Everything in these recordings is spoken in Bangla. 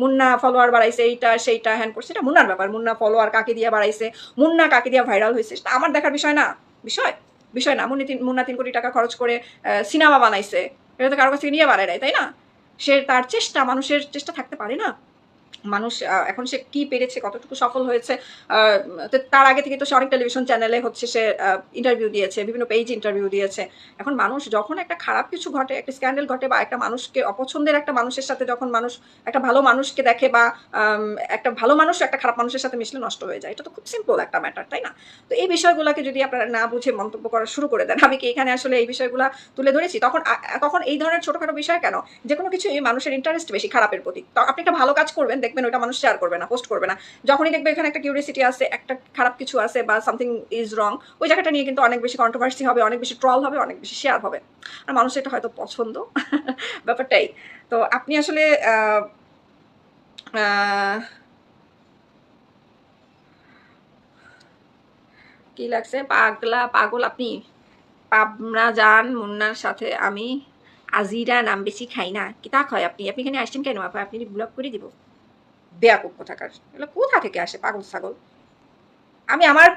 মুন্না ফলোয়ার বাড়াইছে, এইটা, সেইটা হ্যান করছে, এটা মুন্নার ব্যাপার। মুন্না ফলোয়ার কাকে দিয়ে বাড়াইছে, মুন্না কাকে দিয়ে ভাইরাল হয়েছে সেটা আমার দেখার বিষয় না। বিষয়? বিষয় না। মুন্নি তিন, মুন্না তিন কোটি টাকা খরচ করে সিনেমা বানাইছে। এটা তো কারও কাছ নিয়ে বাড়ায় নাই, তাই না? সে তার চেষ্টা, মানুষের চেষ্টা থাকতে পারে না। মানুষ এখন সে কি পেরেছে, কতটুকু সফল হয়েছে তার আগে থেকে তো সে অনেক টেলিভিশন চ্যানেলে হচ্ছে সে ইন্টারভিউ দিয়েছে, বিভিন্ন পেজ ইন্টারভিউ দিয়েছে। এখন মানুষ যখন একটা খারাপ কিছু ঘটে, একটা স্ক্যান্ডেল ঘটে বা একটা মানুষকে, অপছন্দের একটা মানুষের সাথে যখন মানুষ, একটা ভালো মানুষকে দেখে বা একটা ভালো মানুষ একটা খারাপ মানুষের সাথে মিশলে নষ্ট হয়ে যায়, এটা তো খুব সিম্পল একটা ম্যাটার তাই না? তো এই বিষয়গুলোকে যদি আপনারা না বুঝে মন্তব্য করা শুরু করে দেন, আমি কি এখানে আসলে এই বিষয়গুলো তুলে ধরেছি? তখন তখন এই ধরনের ছোটখাটো বিষয় কেন? যে কোনো কিছু মানুষের ইন্টারেস্ট বেশি, খারাপের প্রতি। তো আপনি একটা ভালো কাজ করবেন দেখবেন ওইটা মানুষ শেয়ার করবে না পোস্ট করবে না। যখনই দেখবে এখানে একটা কিউরিয়াসিটি আছে, একটা খারাপ কিছু আছে বা সামথিং ইজ রং ওই জায়গাটা নিয়ে কিন্তু অনেক বেশি কন্ট্রোভার্সি হবে, অনেক বেশি ট্রল হবে, অনেক বেশি শেয়ার হবে। আর মানুষের এটা হয়তো পছন্দ। ব্যাপারটাই। তো আপনি আসলে কি লাগছে? পাগলা, পাগল আপনি? পাবনা যান, মুন্নার সাথে আমি। আজিরা নাম বেশি খাই না। কি তা খায় আপনি? আপনি এখানে আসছেন কেন? আপা, আপনি ব্লক করে দিব। বেয়াকুব কোথাকার এগুলো কোথা থেকে আসে, পাগল ছাগল? আমি আমার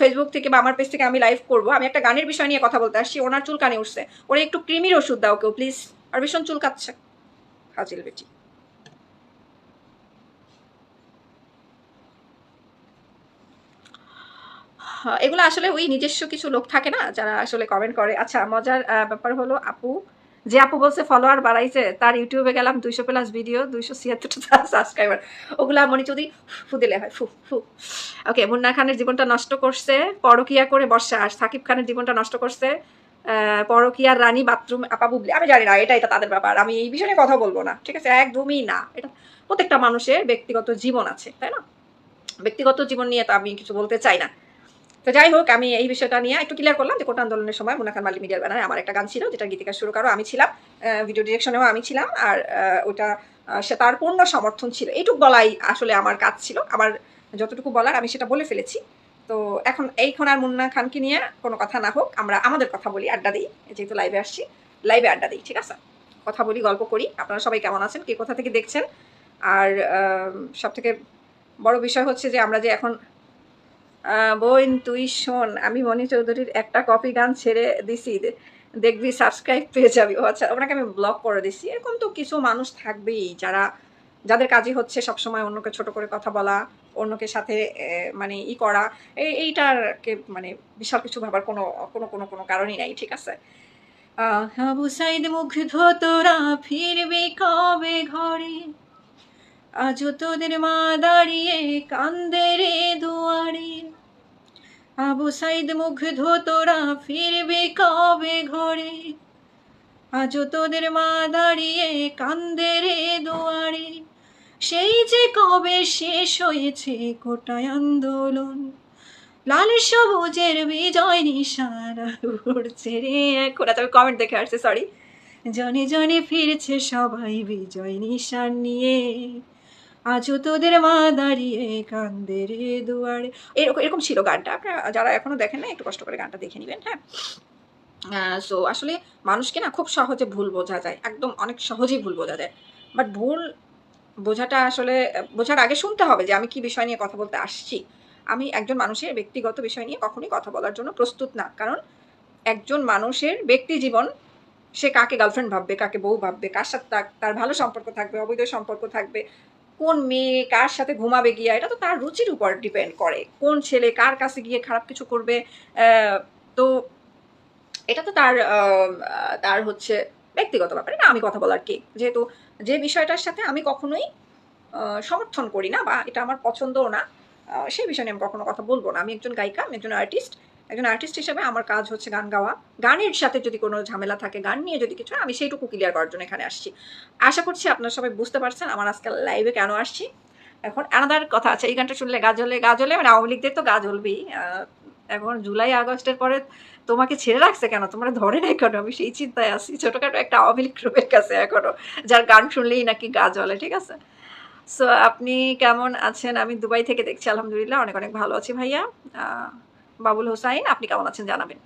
ফেসবুক থেকে বা আমার পেজ থেকে আমি লাইভ করব। আমি একটা গানের বিষয় নিয়ে কথা বলতে আসছি, ওনার চুল কানে উঠছে। ওরা একটু ক্রিমির ওষুধ দাও কেউ প্লিজ আর ভীষণ চুল কাচ্ছে। হাজিল বেটি। এগুলো আসলে ওই নিজস্ব কিছু লোক থাকে না, যারা আসলে কমেন্ট করে। আচ্ছা মজার ব্যাপার হলো আপু যে আপু বলছে ফলোয়ার বাড়াইছে, তার ইউটিউবে গেলাম দুইশো প্লাস ভিডিও দুইশো ছিয়াত্তরটা সাবস্ক্রাইবার ওগুলো মনে যদি ফু দিলে হয় ফু ফু। ওকে মুন্না খানের জীবনটা নষ্ট করছে, পরকিয়া করে বর্ষা। আর সাকিব খানের জীবনটা নষ্ট করছে পরকিয়ার রানী বাথরুম, আপা বুবলি। আমি জানি না এটা এটা তাদের ব্যাপার। আমি এই বিষয়ে কথা বলব না, ঠিক আছে? একদমই না। এটা প্রত্যেকটা মানুষের ব্যক্তিগত জীবন আছে, তাই না? ব্যক্তিগত জীবন নিয়ে তো আমি কিছু বলতে চাই না। তো যাই হোক, আমি এই বিষয়টা নিয়ে একটু ক্লিয়ার করলাম যে কোটা আন্দোলনের সময় মুনাখান মাল্টি মিডিয়ার ব্যানারে আমার একটা গান ছিল, যেটা গীতিকা শুরু করো, আমি ছিলাম ভিডিও ডিরেকশনেও আমি ছিলাম, আর ওটা সে তার পূর্ণ সমর্থন ছিল। এইটুক বলাই আসলে আমার কাজ ছিল। আমার যতটুকু বলার আমি সেটা বলে ফেলেছি। তো এখন এইখন আর মুন্না খানকে নিয়ে কোনো কথা না হোক, আমরা আমাদের কথা বলি, আড্ডা দিই, যেহেতু লাইভে আসছি লাইভে আড্ডা দিই, ঠিক আছে? কথা বলি, গল্প করি, আপনারা সবাই কেমন আছেন, কে কোথা থেকে দেখছেন? আর সব থেকে বড় বিষয় হচ্ছে যে আমরা যে এখন বোন, তুই শোন, আমি মনি চৌধুরীর একটা কপি গান ছেড়ে দিছি। দেখবি সাবস্ক্রাইব পেয়ে যাবি। আচ্ছা ওনাকে আমি ব্লক করে দিছি। এরকম তো কিছু মানুষ থাকবেই, যারা, যাদের কাজই হচ্ছে সবসময় অন্যকে ছোট করে কথা বলা, অন্যকে সাথে মানে ই করা। এই, এইটারকে মানে বিশাল কিছু ভাবার কোনো কোনো কোনো কোনো কারণই নাই, ঠিক আছে? আবু সাইদ মুগ্ধ তোরা ফিরবি কবে ঘরে? আজও তোদের মা দাঁড়িয়ে কান্দে রে দুয়ারে। আবু সাইদ মুগ্ধ তোরা ফিরবে কবে ঘরে? আজও তোদের মা দাঁড়িয়ে কান্দে রে দুয়ারে। সেই যে কবে শেষ হয়েছে কোটায় আন্দোলন? লাল সবুজের বিজয় নিশানা উড়ছে রে এখন আমি কমেন্ট দেখে আসছে সরি জনে জনে ফিরছে সবাই বিজয় নিশান নিয়ে। আজও তোদের মা দাঁড়িয়ে কান্দে রে দুয়ারে। এরকম এরকম ছিল গানটা। আপনারা যারা এখনও দেখেন না একটু কষ্ট করে গানটা দেখে নেবেন হ্যাঁ? সো আসলে মানুষকে না খুব সহজে ভুল বোঝা যায়। একদম অনেক সহজেই ভুল বোঝা যায়। বাট ভুল বোঝাটা আসলে, বোঝার আগে শুনতে হবে যে আমি কি বিষয় নিয়ে কথা বলতে আসছি। আমি একজন মানুষের ব্যক্তিগত বিষয় নিয়ে কখনোই কথা বলার জন্য প্রস্তুত না। কারণ একজন মানুষের ব্যক্তি জীবন, সে কাকে গার্লফ্রেন্ড ভাববে, কাকে বউ ভাববে, কার সাথে তার ভালো সম্পর্ক থাকবে, অবৈধ সম্পর্ক থাকবে কোন মেয়ে কার সাথে ঘুমাবে গিয়া, এটা তো তার রুচির উপর ডিপেন্ড করে। কোন ছেলে কার কাছে গিয়ে খারাপ কিছু করবে তো এটা তো তার তার হচ্ছে ব্যক্তিগত ব্যাপারে। না, আমি কথা বলার কে? যেহেতু যে বিষয়টার সাথে আমি কখনোই সমর্থন করি না বা এটা আমার পছন্দও না সেই বিষয় নিয়ে আমি কখনো কথা বলব না। আমি একজন গায়িকা, আমি একজন আর্টিস্ট একজন আর্টিস্ট হিসেবে আমার কাজ হচ্ছে গান গাওয়া। গানের সাথে যদি কোনো ঝামেলা থাকে, গান নিয়ে যদি কিছু আমি সেইটুকু ক্লিয়ার করার জন্য এখানে আসছি। আশা করছি আপনারা সবাই বুঝতে পারছেন আমার আজকাল লাইভে কেন আসছি। এখন আনাদার কথা আছে, এই গানটা শুনলে গাজলে গাজলে মানে আওয়ামী লীগদের তো গাছ হলবেই এখন জুলাই, আগস্টের পরে তোমাকে ছেড়ে রাখছে কেন? তোমরা ধরে নাই কেন আমি সেই চিন্তায় আছি। ছোটখাটো একটা আওয়ামী লীগ গ্রুপের কাছে এখনও, যার গান শুনলেই নাকি গা জ্বলে ঠিক আছে? সো আপনি কেমন আছেন? আমি দুবাই থেকে দেখছি, আলহামদুলিল্লাহ, অনেক অনেক ভালো আছি ভাইয়া। বাবুল হোসাইন আপনি কেমন আছেন জানাবেন।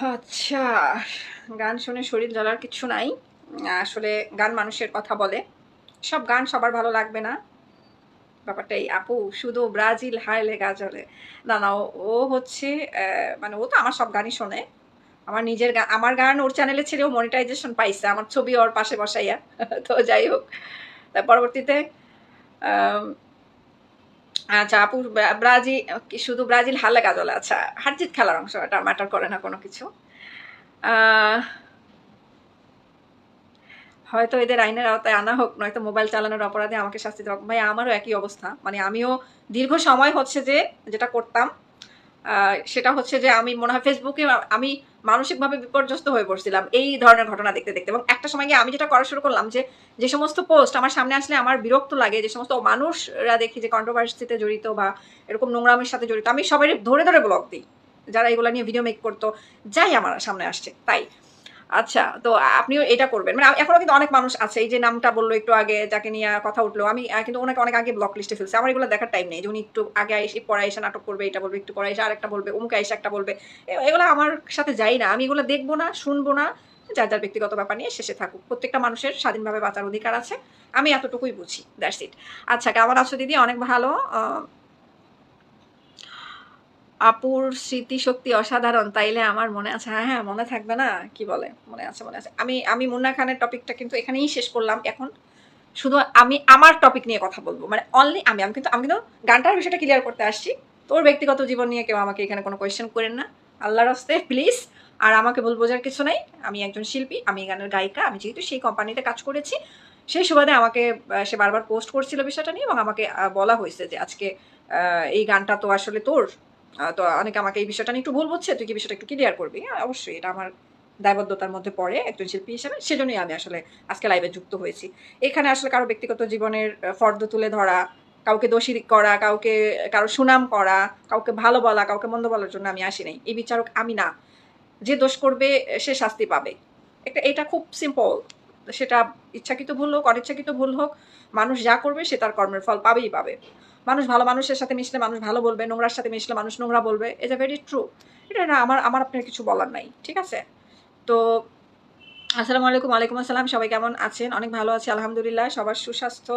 আচ্ছা গান শুনে শরীর জ্বলার কিছু নাই। আসলে গান মানুষের কথা বলে। সব গান সবার ভালো লাগবে না। ব্যাপারটা এই, আপু, শুধু ব্রাজিল হাইলে গাজলে। না না, ও- হচ্ছে মানে ও তো আমার সব গানই শোনে। আমার নিজের গান আমার গান ওর চ্যানেলে ছেড়েও মনিটাইজেশন পাইছে, আমার ছবি ওর পাশে বসাইয়া। তো যাই হোক পরবর্তীতে আচ্ছা আপু ব্রাজিল শুধু ব্রাজিল হালে? কাজল আচ্ছা হারজিত খেলার অংশ, এটা ম্যাটার করে না কোনো কিছু। হয়তো এদের আইনের আওতায় আনা হোক, নয়তো মোবাইল চালানোর অপরাধে আমাকে শাস্তি দেওয়া। ভাই, আমারও একই অবস্থা। মানে আমিও দীর্ঘ সময় হচ্ছে যে, যেটা করতাম সেটা হচ্ছে যে আমি মনে হয় ফেসবুকে আমি মানসিকভাবে বিপর্যস্ত হয়ে পড়ছিলাম এই ধরনের ঘটনা দেখতে দেখতে। এবং একটা সময় গিয়ে আমি যেটা করা শুরু করলাম যে যে সমস্ত পোস্ট আমার সামনে আসলে আমার বিরক্ত লাগে, যে সমস্ত মানুষরা দেখি যে কন্ট্রোভার্সিতে জড়িত বা এরকম নোংরামের সাথে জড়িত, আমি সবাই ধরে ধরে ব্লগ দিই। যারা এগুলো নিয়ে ভিডিও মেক করতো, যাই আমার সামনে আসছে, তাই। আচ্ছা তো আপনিও এটা করবেন। মানে এখনও কিন্তু অনেক মানুষ আছে, এই যে নামটা বলল একটু আগে, যাকে নিয়ে কথা উঠল, আমি কিন্তু ওনাকে অনেক আগে ব্লক লিস্টে ফেলছি। আমার এগুলো দেখার টাইম নেই যে উনি একটু আগে এসে, পরে এসে নাটক করবে, এটা বলবে, একটু পরে এসে আরেকটা বলবে, অমুক এসে একটা বলবে এগুলো আমার সাথে যাই না। আমি এগুলো দেখব না, শুনব না, যার যার ব্যক্তিগত ব্যাপার নিয়ে শেষে থাকুক। প্রত্যেকটা মানুষের স্বাধীনভাবে বাঁচার অধিকার আছে। আমি এতটুকুই বুঝি দ্যাটস ইট আচ্ছা কেমন আছো দিদি? অনেক ভালো আপুর স্মৃতিশক্তি অসাধারণ, তাইলে আমার মনে আছে হ্যাঁ হ্যাঁ মনে থাকবে না? কি বলে? মনে আছে মনে আছে। আমি আমি মুন্না খানের টপিকটা কিন্তু এখানেই শেষ করলাম। এখন শুধু আমি আমার টপিক নিয়ে কথা বলব। মানে অনলি আমি আমি কিন্তু আমি কিন্তু গানটার বিষয়টা ক্লিয়ার করতে আসছি। তোর ব্যক্তিগত জীবন নিয়ে কেউ আমাকে এখানে কোনো কোয়েশ্চেন করেন না। আল্লাহর হস্তে প্লিজ আর আমাকে বল বোঝার কিছু নাই। আমি একজন শিল্পী, আমি গানের গায়িকা, আমি যেহেতু সেই কোম্পানিতে কাজ করেছি, সেই সুবাদে আমাকে সে বারবার পোস্ট করছিল বিষয়টা নিয়ে এবং আমাকে বলা হয়েছে যে আজকে এই গানটা তো আসলে তোর। তো অনেকে আমাকে এই বিষয়টা নিয়ে একটু ভুল বুঝছে তুই কি বিষয়টা একটু ক্লিয়ার করবি? হ্যাঁ, অবশ্যই এটা আমার দায়বদ্ধতার মধ্যে পড়ে একজন শিল্পী হিসেবে সেজন্যই আমি আসলে আজকে লাইভে যুক্ত হয়েছি। এখানে আসলে কারও ব্যক্তিগত জীবনের ফর্দ তুলে ধরা কাউকে দোষী করা কাউকে কারও সুনাম করা কাউকে ভালো বলা কাউকে মন্দ বলার জন্য আমি আসি নাই। এই বিচারক আমি না। যে দোষ করবে সে শাস্তি পাবে। একটা এটা খুব সিম্পল সেটা ইচ্ছাকৃত ভুল হোক অনিচ্ছাকৃত ভুল হোক মানুষ যা করবে সে তার কর্মের ফল পাবেই পাবে। মানুষ ভালো মানুষের সাথে মিশলে মানুষ ভালো বলবে, নোংরার সাথে মিশলে মানুষ নোংরা বলবে এটা ভেরি ট্রু এটা না, আমার আমার আপনার কিছু বলার নাই, ঠিক আছে? তো, আসসালামু আলাইকুম, ওয়ালাইকুম আসসালাম, সবাই কেমন আছেন? অনেক ভালো আছে, আলহামদুলিল্লাহ, সবার সুস্বাস্থ্য,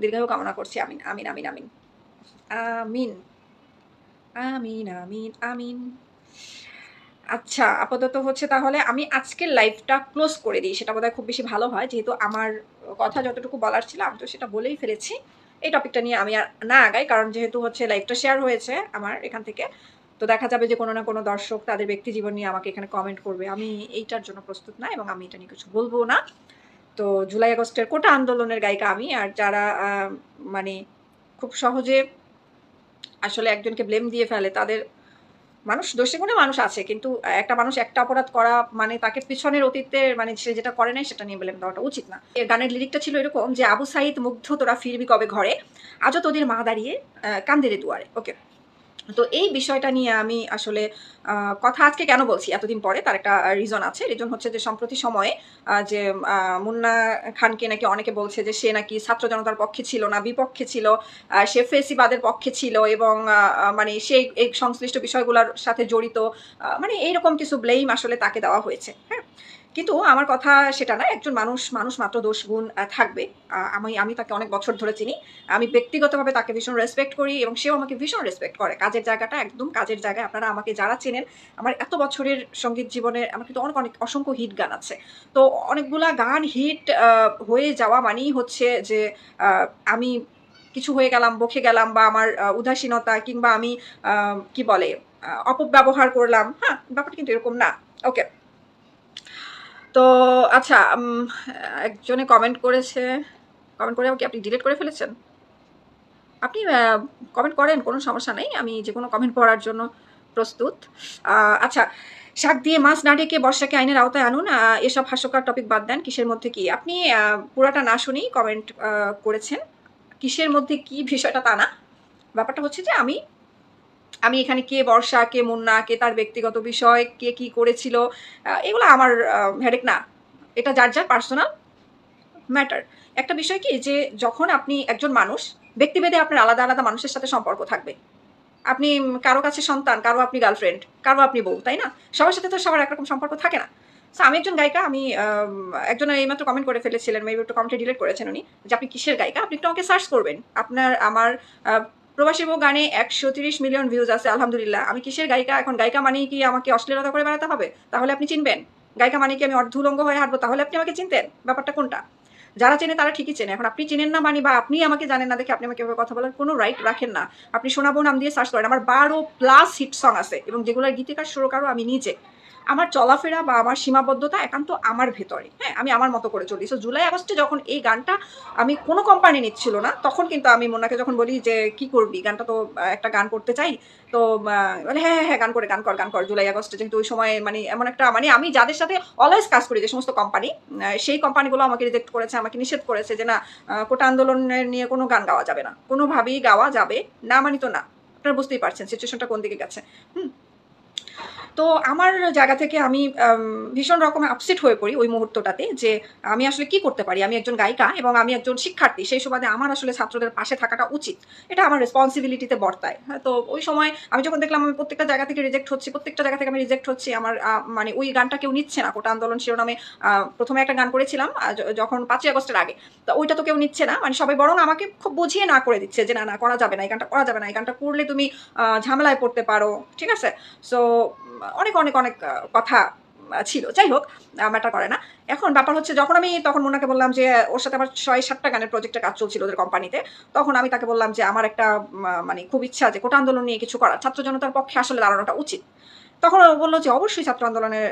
দীর্ঘায়ু কামনা করছি, আমিন আমিন আমিন আমিন। আমিন আমিন আমিন আমিন। আচ্ছা আপাতত হচ্ছে তাহলে আমি আজকের লাইভটা ক্লোজ করে দিই, সেটা বোধহয় খুব বেশি ভালো হয়, যেহেতু আমার কথা যতটুকু বলার ছিল, আমি তো সেটা বলেই ফেলেছি। এই টপিকটা নিয়ে আমি আর না আগাই, কারণ যেহেতু হচ্ছে লাইভটা শেয়ার হয়েছে আমার এখান থেকে, তো দেখা যাবে যে কোনো না কোনো দর্শক তাদের ব্যক্তি জীবন নিয়ে আমাকে এখানে কমেন্ট করবে। আমি এইটার জন্য প্রস্তুত না এবং আমি এটা নিয়ে কিছু বলব না। তো জুলাই আগস্টের কোটা আন্দোলনের গায়িকা আমি, আর যারা মানে খুব সহজে আসলে একজনকে ব্লেম দিয়ে ফেলে, তাদের মানুষ, দোষী গুণে মানুষ আছে, কিন্তু একটা মানুষ একটা অপরাধ করা মানে তাকে পিছনের অতীতের মানে সে যেটা করে নাই সেটা নিয়ে ব্লেম দেওয়াটা উচিত না। এর গানের লিরিকটা ছিল এরকম যে, আবু সাইদ, মুগ্ধ, তোরা ফিরবি কবে ঘরে? আজও তোদের মা দাঁড়িয়ে কান্দেরে দুয়ারে। ওকে তো এই বিষয়টা নিয়ে আমি আসলে কথা আজকে কেন বলছি? এতদিন পরে তার একটা রিজন আছে। রিজন হচ্ছে যে সম্প্রতি সময়ে যে মুন্না খানকে নাকি অনেকে বলছে যে সে নাকি ছাত্র জনতার পক্ষে ছিল না, বিপক্ষে ছিল সে ফেসিবাদের পক্ষে ছিল এবং মানে সেই এই সংশ্লিষ্ট বিষয়গুলোর সাথে জড়িত মানে এইরকম কিছু ব্লেম আসলে তাকে দেওয়া হয়েছে। হ্যাঁ? কিন্তু আমার কথা সেটা না, একজন মানুষ মানুষ মাত্র দোষ গুণ থাকবে। আমি আমি তাকে অনেক বছর ধরে চিনি। আমি ব্যক্তিগতভাবে তাকে ভীষণ রেসপেক্ট করি এবং সেও আমাকে ভীষণ রেসপেক্ট করে। কাজের জায়গাটা একদম কাজের জায়গায়। আপনারা আমাকে যারা চেনেন, আমার এত বছরের সংগীত জীবনে আমার কিন্তু অনেক অনেক অসংখ্য হিট গান আছে। তো অনেকগুলা গান হিট হয়ে যাওয়া মানেই হচ্ছে যে আমি কিছু হয়ে গেলাম, বকে গেলাম বা আমার উদাসীনতা কিংবা আমি কি বলে অপব্যবহার করলাম। হ্যাঁ ব্যাপারটা কিন্তু এরকম না। ওকে তো আচ্ছা একজনে কমেন্ট করেছে কমেন্ট করে কি আপনি ডিলিট করে ফেলেছেন? আপনি কমেন্ট করেন, কোনো সমস্যা নেই, আমি যে কোনো কমেন্ট পড়ার জন্য প্রস্তুত। আচ্ছা শাক দিয়ে মাছ না ডেকে বর্ষাকে আইনের আওতায় আনুন এসব হাস্যকর টপিক বাদ দেন, কিসের মধ্যে কি? আপনি পুরাটা না শুনেই কমেন্ট করেছেন। কিসের মধ্যে কি বিষয়টা তা না? ব্যাপারটা হচ্ছে যে আমি আমি এখানে কে বর্ষা, কে মুন্না, কে তার ব্যক্তিগত বিষয়, কে কি করেছিল এগুলো আমার হেডেক না। এটা যার যার পার্সোনাল ম্যাটার একটা বিষয় কি যে, যখন আপনি একজন মানুষ, ব্যক্তিভেদে আপনার আলাদা আলাদা মানুষের সাথে সম্পর্ক থাকবে। আপনি কারও কাছে সন্তান, কারও আপনি গার্লফ্রেন্ড কারও আপনি বউ, তাই না? সবার সাথে তো সবার একরকম সম্পর্ক থাকে না। সো আমি একজন গায়িকা, আমি একজন এইমাত্র কমেন্ট করে ফেলেছিলেন মেবি একটু কমেন্টে ডিলিট করেছেন উনি, যে আপনি কিসের গায়িকা? আপনি একটু আমাকে সার্চ করবেন। আপনার, আমার প্রবাসী বউ গানে একশো তিরিশ মিলিয়ন ভিউজ আছে, আলহামদুলিল্লাহ। আমি কিসের গায়িকা? এখন গায়িকা মানেই কি আমাকে অশ্লীলতা করে বেড়াতে হবে? তাহলে আপনি চিনবেন। গায়িকা মানে কি আমি অর্ধুলঙ্গ হয়ে হাঁটবো? তাহলে আপনি আমাকে চিনতেন। ব্যাপারটা কোনটা? যারা চেনে তারা ঠিকই চেনে। এখন আপনি চেনেন না মানে বা আপনি আমাকে জানেন না দেখে আপনি আমাকে কথা বলার কোনো রাইট রাখেন না। আপনি শোনাবো নাম দিয়ে সার্চ করেন। আমার বারো প্লাস হিট সং আছে এবং যেগুলোর গীতিকার, সুরকারও আমি নিজে। আমার চলাফেরা বা আমার সীমাবদ্ধতা একান্ত আমার ভেতরে। হ্যাঁ আমি আমার মতো করে চলি। সো জুলাই, আগস্টে যখন এই গানটা আমি কোনো কোম্পানি নিচ্ছিল না, তখন কিন্তু আমি মোনাকে যখন বলি যে, কি করবি? গানটা তো একটা গান করতে চাই। তো হ্যাঁ হ্যাঁ হ্যাঁ গান করে, গান কর গান কর। জুলাই, আগস্টে যেহেতু ওই সময় মানে এমন একটা মানে আমি যাদের সাথে অলওয়েজ কাজ করি যে সমস্ত কোম্পানি সেই কোম্পানিগুলো আমাকে রিজেক্ট করেছে, আমাকে নিষেধ করেছে যে, না কোটা আন্দোলনের নিয়ে কোনো গান গাওয়া যাবে না। কোনোভাবেই গাওয়া যাবে না মানি তো না। আপনারা বুঝতেই পারছেন সিচুয়েশনটা কোন দিকে গেছে। হুম? তো আমার জায়গা থেকে আমি ভীষণ রকমের আপসেট হয়ে পড়ি ওই মুহূর্তটাতে যে আমি আসলে কি করতে পারি? আমি একজন গায়িকা এবং আমি একজন শিক্ষার্থী, সেই সুবাদে আমার আসলে ছাত্রদের পাশে থাকাটা উচিত। এটা আমার রেসপন্সিবিলিটিতে বর্তায়। হ্যাঁ তো ওই সময় আমি যখন দেখলাম আমি প্রত্যেকটা জায়গা থেকে রিজেক্ট হচ্ছি, প্রত্যেকটা জায়গা থেকে আমি রিজেক্ট হচ্ছি, আমার মানে ওই গানটা কেউ নিচ্ছে না। কোটা আন্দোলন শিরোনামে প্রথমে একটা গান করেছিলাম যখন পাঁচই আগস্টের আগে। তো ওইটা তো কেউ নিচ্ছে না। মানে সবাই বরং আমাকে খুব বুঝিয়ে না করে দিচ্ছে যে, না না, করা যাবে না, এই গানটা করা যাবে না, এই গানটা করলে তুমি ঝামেলায় পড়তে পারো। ঠিক আছে? সো অনেক অনেক অনেক কথা ছিল। যাই হোক ম্যাটার করে না। এখন ব্যাপার হচ্ছে, যখন আমি তখন মোনাকে বললাম যে, ওর সাথে আমার ছয়, সাতটা গানের প্রজেক্টের কাজ চলছিল ওদের কোম্পানিতে তখন আমি তাকে বললাম যে, আমার একটা মানে খুব ইচ্ছা যে, কোটা আন্দোলন নিয়ে কিছু করা ছাত্র জনতার পক্ষে আসলে দাঁড়ানোটা উচিত। তখন বলল যে, অবশ্যই ছাত্র আন্দোলনের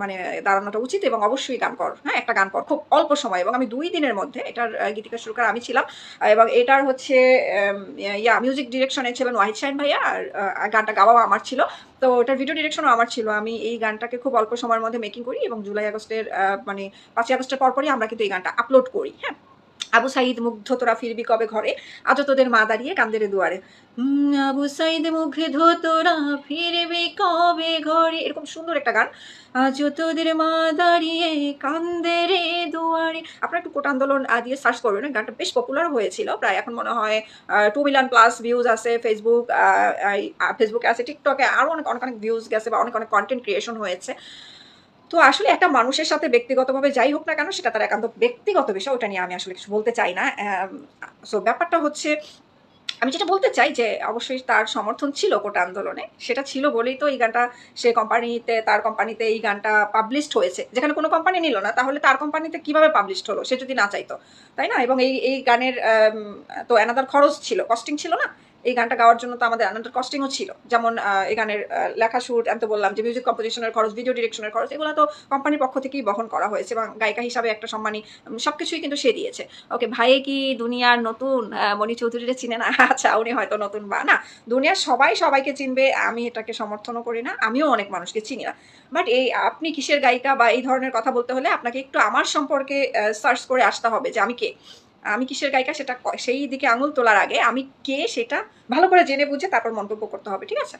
মানে দাঁড়ানোটা উচিত এবং অবশ্যই গান কর। হ্যাঁ একটা গান কর। খুব অল্প সময় এবং আমি দুই দিনের মধ্যে এটার গীতিকা শুরু করা আমি ছিলাম। এবং এটার হচ্ছে ইয়া মিউজিক ডিরেকশনে ছিলেন ওয়াহিদ শাহিন ভাইয়া আর গানটা গাওয়াও আমার ছিল। তো ওটার ভিডিও ডিরেকশনও আমার ছিল। আমি এই গানটাকে খুব অল্প সময়ের মধ্যে মেকিং করি এবং জুলাই আগস্টের মানে পাঁচই আগস্টের পরপরই আমরা কিন্তু এই গানটা আপলোড করি। হ্যাঁ আবু সাইদ মুগ্ধ তোরা ফিরবি কবে ঘরে? আজও তোদের মা দাঁড়িয়ে কান্দের দুয়ারে। আবু সাইদ মুগ্ধ তোরা ফিরবি কবে ঘরে? এরকম সুন্দর একটা গান। আজও তোদের মা দাঁড়িয়ে কান্দে রে দুয়ারে। আপনারা একটু কোটা আন্দোলন দিয়ে সার্চ করবেন। গানটা বেশ পপুলার হয়েছিল। প্রায় এখন মনে হয় টু মিলিয়ন প্লাস ভিউজ আছে ফেসবুক ফেসবুকে আছে। টিকটকে আরও অনেক অনেক অনেক ভিউজ গেছে বা অনেক অনেক কন্টেন্ট ক্রিয়েশন হয়েছে। তো আসলে একটা মানুষের সাথে ব্যক্তিগতভাবে যাই হোক না কেন, সেটা তার একান্ত ব্যক্তিগত বিষয়, ওটা নিয়ে আমি আসলে কিছু বলতে চাই না। সো ব্যাপারটা হচ্ছে, আমি যেটা বলতে চাই যে অবশ্যই তার সমর্থন ছিল কোটা আন্দোলনে, সেটা ছিল বলেই তো এই গানটা সে কোম্পানিতে তার কোম্পানিতে এই গানটা পাবলিশড হয়েছে। যেখানে কোনো কোম্পানি নিল না, তাহলে তার কোম্পানিতে কীভাবে পাবলিশড হলো, সে যদি না চাইতো, তাই না? এবং এই এই গানের তো অ্যানাদার খরচ ছিল কস্টিং ছিল না। এই গানটা গাওয়ার জন্য তো আমাদের অ্যানাদার কস্টিংও ছিল। যেমন এই গানের লেখা শুট আমি তো বললাম যে মিউজিক কম্পোজিশনের খরচ ভিডিও ডিরেকশনের খরচ, এগুলো তো কোম্পানির পক্ষ থেকেই বহন করা হয়েছে এবং গায়িকা হিসাবে একটা সম্মানী সব কিছুই কিন্তু সে দিয়েছে। ওকে ভাইয়ে কি দুনিয়ার নতুন? মণি চৌধুরীরে চিনে না? আচ্ছা উনি হয়তো নতুন বা না। দুনিয়ার সবাই সবাইকে চিনবে, আমি এটাকে সমর্থনও করি না, আমিও অনেক মানুষকে চিনি না। বাট এই, আপনি কিসের গায়িকা বা এই ধরনের কথা বলতে হলে আপনাকে একটু আমার সম্পর্কে সার্চ করে আসতে হবে যে আমি কে। আমি কিসের গায়িকা সেটা সেই দিকে আঙুল তোলার আগে আমি কে সেটা ভালো করে জেনে বুঝে তারপর মন্তব্য করতে হবে, ঠিক আছে?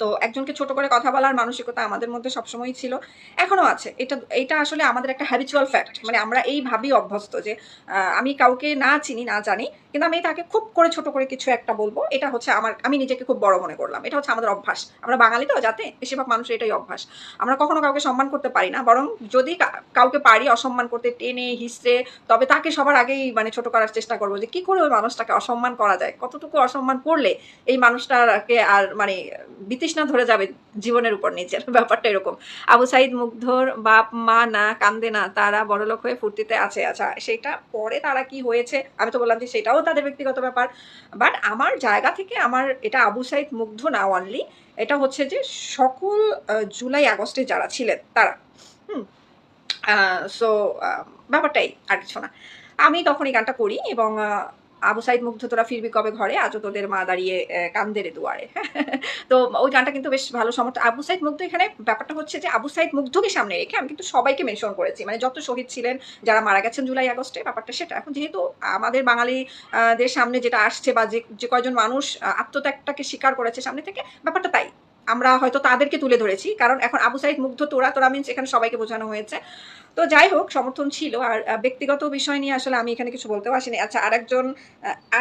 তো একজনকে ছোট করে কথা বলার মানসিকতা আমাদের মধ্যে সবসময়ই ছিল, এখনও আছে। এটা এটা আসলে আমাদের একটা হ্যাবিচুয়াল ফ্যাক্ট মানে আমরা এইভাবেই অভ্যস্ত যে আমি কাউকে না চিনি, না জানি কিন্তু আমি তাকে খুব করে ছোট করে কিছু একটা বলব। এটা হচ্ছে আমার, আমি নিজেকে খুব বড় মনে করলাম। এটা হচ্ছে আমাদের অভ্যাস। আমরা বাঙালি তো যাতে বেশিরভাগ মানুষের এটাই অভ্যাস। আমরা কখনো কাউকে সম্মান করতে পারি না, বরং যদি কাউকে পারি অসম্মান করতে, টেনে, হিসড়ে, তবে তাকে সবার আগেই মানে ছোট করার চেষ্টা করব যে, কি করে ওই মানুষটাকে অসম্মান করা যায়? কতটুকু অসম্মান করলে এই মানুষটাকে আর মানে বিতৃষ্ণা ধরে যাবে জীবনের উপর নিজের? ব্যাপারটা এরকম। আবু সাইদ মুগ্ধর বাপ, মা না, কান্দে না, তারা বড়লোক হয়ে ফুর্তিতে আছে। আচ্ছা সেটা পরে তারা কি হয়েছে? আমি তো বললাম যে সেটাও তাদের ব্যক্তিগত ব্যাপার। বাট আমার জায়গা থেকে আমার এটা আবু সাইদ মুগ্ধ না অনলি এটা হচ্ছে যে সকল জুলাই আগস্টে যারা ছিলেন তারা। হুম। সো ব্যাপারটাই আর কিছু না। আমি তখন এই গানটা করি এবং আবু সাইদ মুগ্ধ, তোরা ফিরবি কবে ঘরে? আজও তোদের মা দাঁড়িয়ে কান্দেরে দুয়ারে। তো ওই গানটা কিন্তু বেশ ভালো সমর্থন আবু সাইদ মুগ্ধ এখানে ব্যাপারটা হচ্ছে যে, আবু সাইদ মুগ্ধকে সামনে রেখে আমি কিন্তু সবাইকে মেনশন করেছি। মানে যত শহীদ ছিলেন, যারা মারা গেছেন জুলাই, আগস্টে, ব্যাপারটা সেটা। এখন যেহেতু আমাদের বাঙালিদের সামনে যেটা আসছে বা যে যে কয়জন মানুষ আত্মত্যাগটাকে স্বীকার করেছে সামনে থেকে, ব্যাপারটা তাই। আমরা হয়তো তাদেরকে তুলে ধরেছি, কারণ এখন আবু সাইদ মুগ্ধ তোরা তোরা মিনস এখানে সবাইকে বোঝানো হয়েছে। তো যাই হোক, সমর্থন ছিল। আর ব্যক্তিগত বিষয় নিয়ে আসলে আমি এখানে কিছু বলতেও আসিনি। আচ্ছা আরেকজন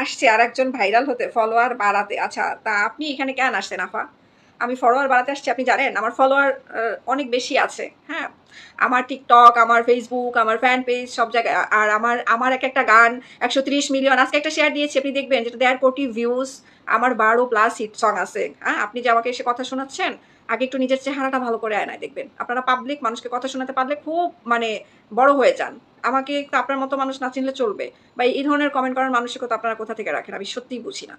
আসছে, আরেকজন ভাইরাল হতে ফলোয়ার বাড়াতে। আচ্ছা তা আপনি এখানে কেন আসছেন, আফা? আমি ফলোয়ার বাড়াতে আসছি, আপনি জানেন, আমার ফলোয়ার অনেক বেশি আছে হ্যাঁ? আমার টিকটক আমার ফেসবুক আমার ফ্যান পেজ সব জায়গায় আর আমার আমার এক একটা গান একশো ত্রিশ মিলিয়ন আজকে একটা শেয়ার দিয়েছি, আপনি দেখবেন যেটা দেড় কোটি ভিউজ আমার বারো প্লাস হিট সং আছে হ্যাঁ? আপনি যে আমাকে এসে কথা শোনাচ্ছেন, আগে একটু নিজের চেহারাটা ভালো করে আয়নায় দেখবেন। আপনারা পাবলিক মানুষকে কথা শোনাতে পারলে খুব মানে বড় হয়ে যান। আমাকে আপনার মতো মানুষ না চিনলে চলবে। বা এই ধরনের কমেন্ট করার মানসিকতা আপনারা কোথা থেকে রাখেন? আমি সত্যিই বুঝি না।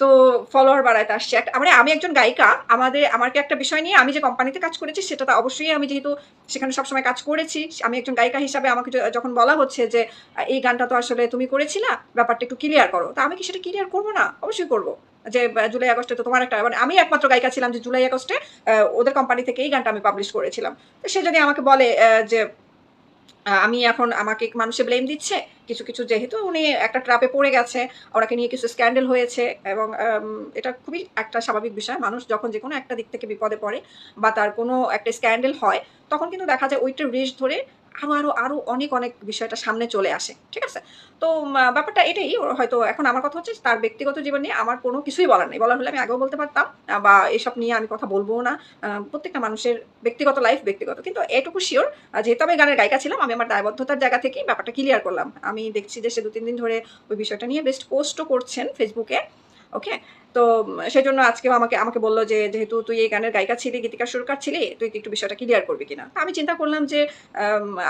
তো ফলোয়ার বাড়াইতে আসছে। একটা মানে আমি একজন গায়িকা, আমাদের, আমাকে একটা বিষয় নিয়ে আমি যে কোম্পানিতে কাজ করেছি, সেটা তো অবশ্যই আমি যেহেতু সেখানে সবসময় কাজ করেছি, আমি একজন গায়িকা হিসাবে আমাকে যখন বলা হচ্ছে যে, এই গানটা তো আসলে তুমি করেছিলা, ব্যাপারটা একটু ক্লিয়ার করো তা আমি কি সেটা ক্লিয়ার করব না? অবশ্যই করব। যে জুলাই আগস্টে তো তোমার একটা মানে আমি একমাত্র গায়িকা ছিলাম যে জুলাই আগস্টে ওদের কোম্পানি থেকে এই গানটা আমি পাবলিশ করেছিলাম। তো সে যদি আমাকে বলে যে আমি এখন আমাকে মানুষে ব্লেম দিচ্ছে। কিছু কিছু যেহেতু উনি একটা ট্রাপে পড়ে গেছে, ওনাকে নিয়ে কিছু স্ক্যান্ডেল হয়েছে এবং এটা খুবই একটা স্বাভাবিক বিষয়। মানুষ যখন যে কোনো একটা দিক থেকে বিপদে পড়ে বা তার কোনো একটা স্ক্যান্ডেল হয়, তখন কিন্তু দেখা যায় ওইটা রেশ ধরে আরও আরও অনেক অনেক বিষয়টা সামনে চলে আসে, ঠিক আছে? তো ব্যাপারটা এটাই হয়তো এখন আমার কথা হচ্ছে তার ব্যক্তিগত জীবন নিয়ে আমার কোনো কিছুই বলার নেই। বলার হলে আমি আগেও বলতে পারতাম বা এসব নিয়ে আমি কথা বলব না প্রত্যেকটা মানুষের ব্যক্তিগত লাইফ ব্যক্তিগত। কিন্তু এটুকু শিওর যেহেতু আমি গানের গায়িকা ছিলাম, আমি আমার দায়বদ্ধতার জায়গা থেকেই ব্যাপারটা ক্লিয়ার করলাম। আমি দেখছি যে সে দু তিন দিন ধরে ওই বিষয়টা নিয়ে বেস্ট পোস্টও করছেন ফেসবুকে ওকে তো উম, সেই জন্য আজকেও আমাকে আমাকে বলল যে যেহেতু তুই এই গানের গায়িকা ছিলি গীতিকার সুরকার ছিলি তুই একটু বিষয়টা ক্লিয়ার করবি কিনা? আমি চিন্তা করলাম যে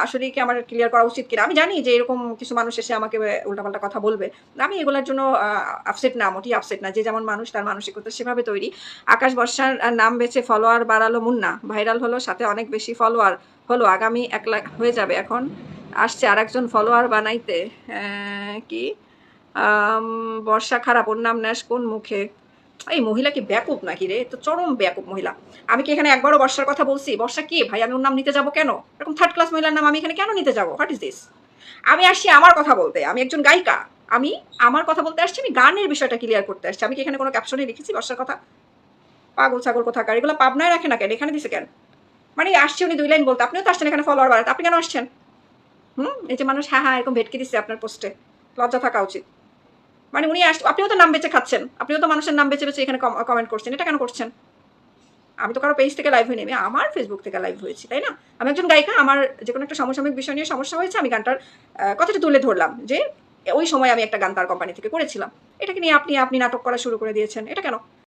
আসলে কি আমার ক্লিয়ার করা উচিত কিনা? আমি জানি যে এরকম কিছু মানুষ এসে আমাকে উল্টাপাল্টা কথা বলবে। আমি এগুলোর জন্য আপসেট না মোটেই আপসেট না। যে যেমন মানুষ তার মানসিকতা সেভাবে তৈরি। আকাশ বর্ষার নাম বেছে ফলোয়ার বাড়ালো মুন্না। ভাইরাল হলো সাথে অনেক বেশি ফলোয়ার হলো। আগামী এক লাখ হয়ে যাবে এখন। আসছে আর একজন ফলোয়ার বানাইতে কি? বর্ষা খারাপ, ওর নাম ন্যাস কোন মুখে? এই মহিলা কি ব্যাকুপ নাকি রে? তো চরম ব্যাকুপ মহিলা। আমি কি এখানে একবারও বর্ষার কথা বলছি? বর্ষা কি ভাই? আমি ওর নাম নিতে যাব কেন? এরকম থার্ড ক্লাস মহিলার নাম আমি এখানে কেন নিতে যাব? হোয়াট ইজ দিস আমি আসছি আমার কথা বলতে। আমি একজন গায়িকা। আমি আমার কথা বলতে আসছি, আমি গানের বিষয়টা ক্লিয়ার করতে আসছি। আমি কি এখানে কোনো ক্যাপশনে লিখেছি বর্ষার কথা? পাগল, ছাগল কোথাকার? এগুলো পাবনায় রাখে না কেন? এখানে দিছে কেন? মানে আসছে উনি দুই লাইন বলতে। আপনিও তো আসছেন এখানে ফলোয়ার বাড়াতে। আপনি কেন আসছেন? হুম? এই যে মানুষ হ্যাঁ হ্যাঁ এরকম ভেটকে দিচ্ছে আপনার পোস্টে লজ্জা থাকা উচিত। মানে উনি আস আপনিও তো নাম বেঁচে খাচ্ছেন। আপনিও তো মানুষের নাম বেঁচে বেঁচে এখানে কমেন্ট করছেন। এটা কেন করছেন? আমি তো কারও পেজ থেকে লাইভ হয়ে নেবে আমার ফেসবুক থেকে লাইভ হয়েছি, তাই না? আমি একজন গায়িকা, আমার যে কোনো একটা সমসাময়িক বিষয় নিয়ে সমস্যা হয়েছে, আমি গানটার কথাটা তুলে ধরলাম যে ওই সময় আমি একটা গান তার কোম্পানি থেকে করেছিলাম। এটাকে নিয়ে আপনি আপনি নাটক করা শুরু করে দিয়েছেন। এটা কেন?